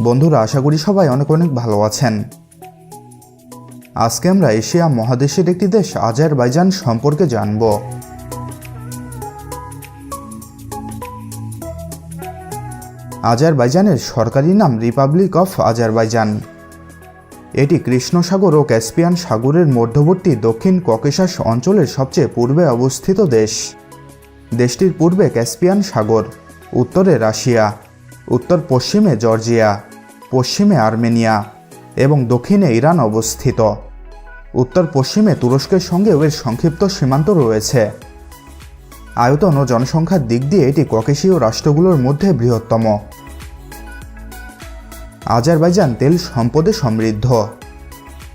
বন্ধুরা, আশা করি সবাই অনেক অনেক ভালো আছেন। আজকে আমরা এশিয়া মহাদেশের একটি দেশ, আজারবাইজান সম্পর্কে জানব। আজারবাইজানের সরকারি নাম রিপাবলিক অফ আজারবাইজান। এটি কৃষ্ণ সাগর ও ক্যাসপিয়ান সাগরের মধ্যবর্তী দক্ষিণ ককেশাস অঞ্চলের সবচেয়ে পূর্বে অবস্থিত দেশ। দেশটির পূর্বে ক্যাসপিয়ান সাগর। উত্তরে রাশিয়া, উত্তর পশ্চিমে জর্জিয়া, পশ্চিমে আর্মেনিয়া এবং দক্ষিণে ইরান অবস্থিত। উত্তর পশ্চিমে তুরস্কের সঙ্গেও এর সংক্ষিপ্ত সীমান্ত রয়েছে। আয়তন ও জনসংখ্যার দিক দিয়ে এটি ককেশীয় রাষ্ট্রগুলোর মধ্যে বৃহত্তম। আজারবাইজান তেল সম্পদে সমৃদ্ধ।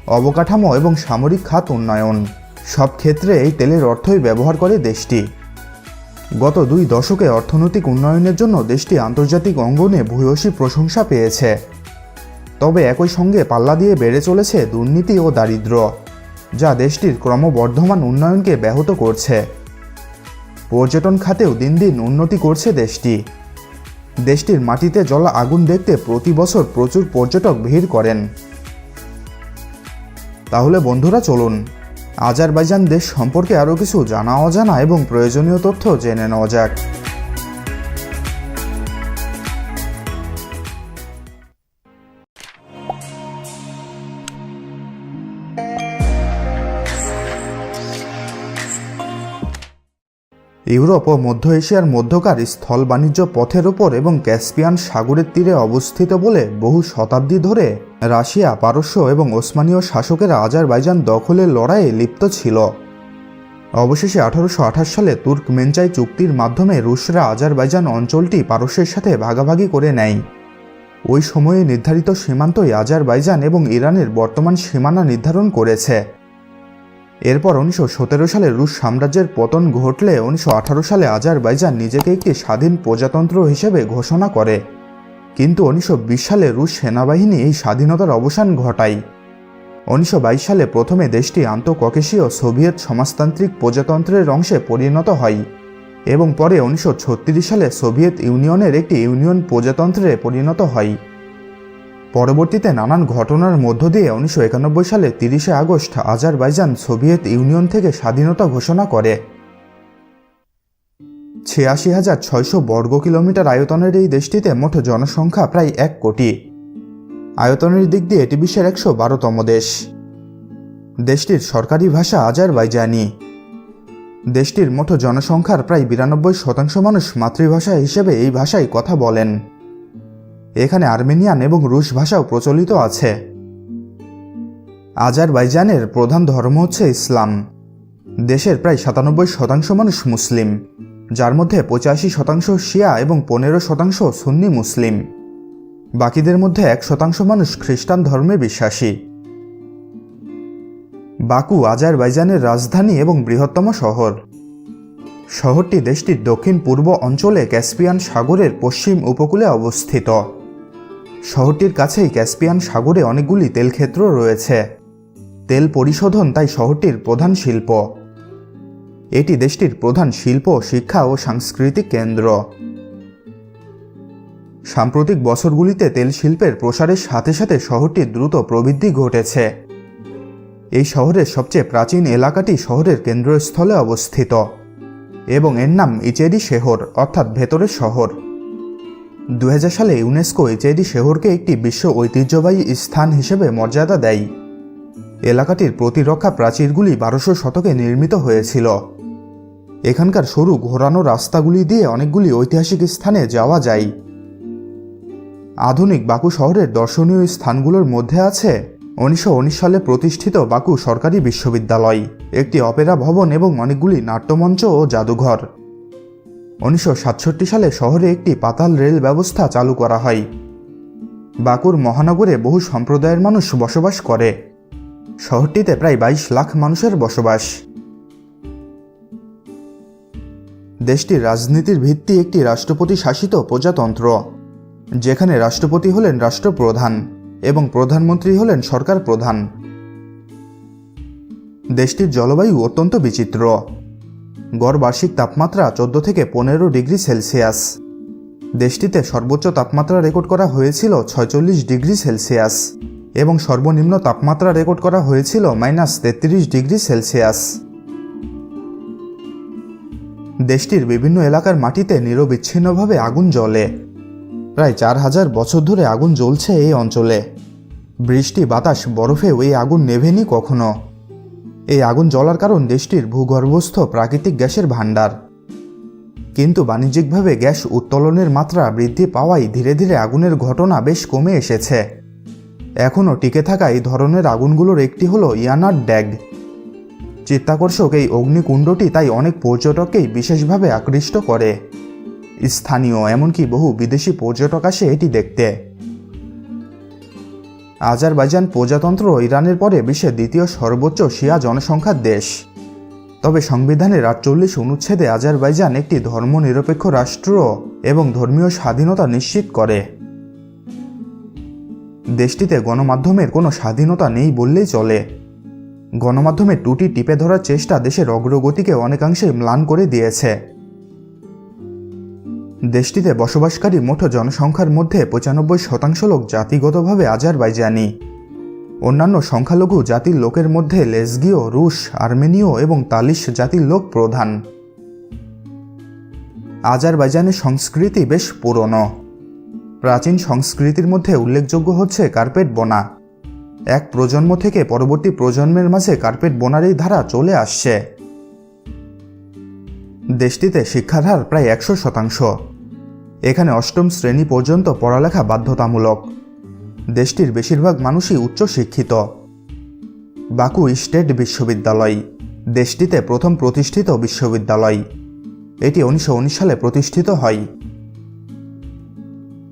অবকাঠামো এবং সামরিক খাত উন্নয়ন। সব ক্ষেত্রে এই তেলের অর্থই ব্যবহার করে দেশটি। গত দুই দশকে অর্থনৈতিক উন্নয়নের জন্য দেশটি আন্তর্জাতিক অঙ্গনে ভূয়সী প্রশংসা পেয়েছে। তবে একই সঙ্গে পাল্লা দিয়ে বেড়ে চলেছে দুর্নীতি ও দারিদ্র্য, যা দেশটির ক্রমবর্ধমান উন্নয়নকে ব্যাহত করছে। পর্যটন খাতেও দিন দিন উন্নতি করছে দেশটি। দেশটির মাটিতে জ্বলা আগুন দেখতে প্রতি বছর প্রচুর পর্যটক ভিড় করেন। তাহলে বন্ধুরা চলুন আজারবাইজান দেশ সম্পর্কে আরও কিছু জানা অজানা এবং প্রয়োজনীয় তথ্য জেনে নেওয়া যাক। ইউরোপ ও মধ্য এশিয়ার মধ্যকার স্থল বাণিজ্য পথের ওপর এবং ক্যাসপিয়ান সাগরের তীরে অবস্থিত বলে বহু শতাব্দী ধরে রাশিয়া, পারস্য এবং ওসমানীয় শাসকেরা আজারবাইজান দখলের লড়াইয়ে লিপ্ত ছিল। অবশেষে আঠারোশো আঠাশ সালে তুর্কমেনচাই চুক্তির মাধ্যমে রুশরা আজারবাইজান অঞ্চলটি পারস্যের সাথে ভাগাভাগি করে নেয়। ওই সময়ে নির্ধারিত সীমান্তই আজারবাইজান এবং ইরানের বর্তমান সীমানা নির্ধারণ করেছে। এরপর উনিশশো সতেরো সালে রুশ সাম্রাজ্যের পতন ঘটলে উনিশশো আঠারো সালে আজারবাইজান নিজেকে একটি স্বাধীন প্রজাতন্ত্র হিসেবে ঘোষণা করে। কিন্তু উনিশশো বিশ সালে রুশ সেনাবাহিনী এই স্বাধীনতার অবসান ঘটায়। উনিশশো বাইশ সালে প্রথমে দেশটি আন্তঃককেশীয় সোভিয়েত সমাজতান্ত্রিক প্রজাতন্ত্রের অংশে পরিণত হয় এবং পরে উনিশশো ছত্রিশ সালে সোভিয়েত ইউনিয়নের একটি ইউনিয়ন প্রজাতন্ত্রে পরিণত হয়। পরবর্তীতে নানান ঘটনার মধ্য দিয়ে উনিশশো একানব্বই সালে তিরিশে আগস্ট আজারবাইজান সোভিয়েত ইউনিয়ন থেকে স্বাধীনতা ঘোষণা করে। ছিয়াশি হাজার ছয়শো বর্গ কিলোমিটার আয়তনের এই দেশটিতে মোট জনসংখ্যা প্রায় এক কোটি। আয়তনের দিক দিয়ে এটি বিশ্বের একশো বারোতম দেশ। দেশটির সরকারি ভাষা আজারবাইজানি। দেশটির মোট জনসংখ্যার প্রায় বিরানব্বই শতাংশ মানুষ মাতৃভাষা হিসেবে এই ভাষায় কথা বলেন। এখানে আর্মেনিয়ান এবং রুশ ভাষাও প্রচলিত আছে। আজারবাইজানের প্রধান ধর্ম হচ্ছে ইসলাম। দেশের প্রায় সাতানব্বই শতাংশ মানুষ মুসলিম। যার মধ্যে পঁচাশি শতাংশ শিয়া এবং পনেরো শতাংশ সুন্নি মুসলিম। বাকিদের মধ্যে এক শতাংশ মানুষ খ্রিস্টান ধর্মে বিশ্বাসী। বাকু, আজারবাইজানের রাজধানী এবং বৃহত্তম শহর। শহরটি দেশটির দক্ষিণ পূর্ব অঞ্চলে ক্যাসপিয়ান সাগরের পশ্চিম উপকূলে অবস্থিত। শহরটির কাছেই ক্যাসপিয়ান সাগরে অনেকগুলি তেলক্ষেত্র রয়েছে। তেল পরিশোধন তাই শহরটির প্রধান শিল্প। এটি দেশটির প্রধান শিল্প, শিক্ষা ও সাংস্কৃতিক কেন্দ্র। সাম্প্রতিক বছরগুলিতে তেল শিল্পের প্রসারের সাথে সাথে শহরটির দ্রুত প্রবৃদ্ধি ঘটেছে। এই শহরের সবচেয়ে প্রাচীন এলাকাটি শহরের কেন্দ্রস্থলে অবস্থিত এবং এর নাম ইচেরি শহর, অর্থাৎ ভেতরের শহর। দু হাজার সালে ইউনেস্কো ইচেরি শহরকে একটি বিশ্ব ঐতিহ্যবাহী স্থান হিসেবে মর্যাদা দেয়। এলাকাটির প্রতিরক্ষা প্রাচীরগুলি বারোশো শতকে নির্মিত হয়েছিল। এখানকার সরু ঘোরানো রাস্তাগুলি দিয়ে অনেকগুলি ঐতিহাসিক স্থানে যাওয়া যায়। আধুনিক বাকু শহরের দর্শনীয় স্থানগুলোর মধ্যে আছে উনিশশো উনিশ সালে প্রতিষ্ঠিত বাকু সরকারি বিশ্ববিদ্যালয়, একটি অপেরা ভবন এবং অনেকগুলি নাট্যমঞ্চ ও জাদুঘর। উনিশশো সাতষট্টি সালে শহরে একটি পাতাল রেল ব্যবস্থা চালু করা হয়। বাকুর মহানগরে বহু সম্প্রদায়ের মানুষ বসবাস করে। শহরটিতে প্রায় বাইশ লাখ মানুষের বসবাস। দেশটির রাজনীতির ভিত্তি একটি রাষ্ট্রপতি শাসিত প্রজাতন্ত্র, যেখানে রাষ্ট্রপতি হলেন রাষ্ট্রপ্রধান এবং প্রধানমন্ত্রী হলেন সরকার প্রধান। দেশটির জলবায়ু অত্যন্ত বিচিত্র। গড় বার্ষিক তাপমাত্রা চোদ্দ থেকে পনেরো ডিগ্রি সেলসিয়াস। দেশটিতে সর্বোচ্চ তাপমাত্রা রেকর্ড করা হয়েছিল ছয়চল্লিশ ডিগ্রি সেলসিয়াস এবং সর্বনিম্ন তাপমাত্রা রেকর্ড করা হয়েছিল মাইনাস তেত্রিশ ডিগ্রি সেলসিয়াস। দেশটির বিভিন্ন এলাকার মাটিতে নিরবিচ্ছিন্নভাবে আগুন জ্বলে। প্রায় চার হাজার বছর ধরে আগুন জ্বলছে এই অঞ্চলে। বৃষ্টি, বাতাস বরফেও এই আগুন নেভেনি কখনো। এই আগুন জ্বলার কারণ দেশটির ভূগর্ভস্থ প্রাকৃতিক গ্যাসের ভাণ্ডার। কিন্তু বাণিজ্যিকভাবে গ্যাস উত্তোলনের মাত্রা বৃদ্ধি পাওয়ায় ধীরে ধীরে আগুনের ঘটনা বেশ কমে এসেছে। এখনও টিকে থাকা এই ধরনের আগুনগুলোর একটি হলো ইয়ানার ড্যাগ। চিত্তাকর্ষক এই অগ্নিকুণ্ডটি তাই অনেক পর্যটককেই বিশেষভাবে আকৃষ্ট করে। স্থানীয় এমনকি বহু বিদেশি পর্যটক আসে এটি দেখতে। আজারবাইজান প্রজাতন্ত্র ইরানের পরে বিশ্বের দ্বিতীয় সর্বোচ্চ শিয়া জনসংখ্যার দেশ। তবে সংবিধানের আটচল্লিশ অনুচ্ছেদে আজারবাইজান একটি ধর্মনিরপেক্ষ রাষ্ট্র এবং ধর্মীয় স্বাধীনতা নিশ্চিত করে। দেশটিতে গণমাধ্যমের কোনো স্বাধীনতা নেই বললেই চলে। গণমাধ্যমের টুটি টিপে ধরার চেষ্টা দেশের অগ্রগতিকে অনেকাংশে ম্লান করে দিয়েছে। দেশটিতে বসবাসকারী মোট জনসংখ্যার মধ্যে পঁচানব্বই শতাংশ লোক জাতিগতভাবে আজারবাইজানি। অন্যান্য সংখ্যালঘু জাতির লোকের মধ্যে লেসগীয়, রুশ, আর্মেনীয় এবং তালিশ জাতির লোক প্রধান। আজারবাইজানের সংস্কৃতি বেশ পুরনো। প্রাচীন সংস্কৃতির মধ্যে উল্লেখযোগ্য হচ্ছে কার্পেট বোনা। এক প্রজন্ম থেকে পরবর্তী প্রজন্মের মাঝে কার্পেট বোনার এই ধারা চলে আসছে। দেশটিতে শিক্ষার হার প্রায় একশো শতাংশ। এখানে অষ্টম শ্রেণি পর্যন্ত পড়ালেখা বাধ্যতামূলক। দেশটির বেশিরভাগ মানুষই উচ্চ শিক্ষিত বাকু স্টেট বিশ্ববিদ্যালয়, দেশটিতে প্রথম প্রতিষ্ঠিত বিশ্ববিদ্যালয়। এটি উনিশশো উনিশ সালে প্রতিষ্ঠিত হয়।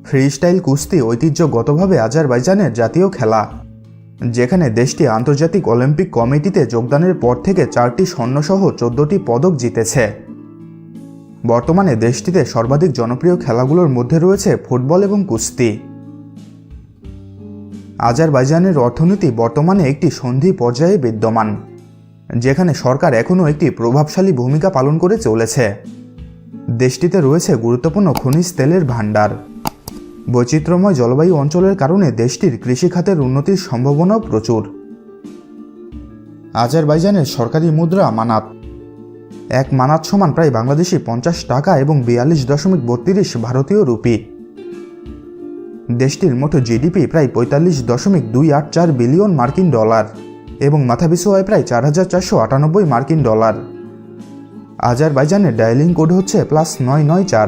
ফ্রিস্টাইল কুস্তি ঐতিহ্যগতভাবে আজারবাইজানের জাতীয় খেলা। যেখানে দেশটি আন্তর্জাতিক অলিম্পিক কমিটিতে যোগদানের পর থেকে চারটি স্বর্ণসহ চোদ্দটি পদক জিতেছে। বর্তমানে দেশটিতে সর্বাধিক জনপ্রিয় খেলাগুলোর মধ্যে রয়েছে ফুটবল এবং কুস্তি। আজারবাইজানের অর্থনীতি বর্তমানে একটি সন্ধি পর্যায়ে বিদ্যমান, যেখানে সরকার এখনও একটি প্রভাবশালী ভূমিকা পালন করে চলেছে। দেশটিতে রয়েছে গুরুত্বপূর্ণ খনিজ তেলের ভাণ্ডার। বৈচিত্র্যময় জলবায়ু অঞ্চলের কারণে দেশটির কৃষিখাতের উন্নতির সম্ভাবনাও প্রচুর। আজারবাইজানের সরকারি মুদ্রা মানাত। এক মানাত সমান প্রায় বাংলাদেশি পঞ্চাশ টাকা এবং বিয়াল্লিশ দশমিক বত্রিশ ভারতীয় রুপি। দেশটির মোট জিডিপি প্রায় পঁয়তাল্লিশ দশমিক দুই আট চার বিলিয়ন মার্কিন ডলার এবং মাথাপিছু আয় প্রায় চার হাজার চারশো আটানব্বই মার্কিন ডলার। আজারবাইজানের ডায়ালিং কোড হচ্ছে প্লাস নয় নয় চার।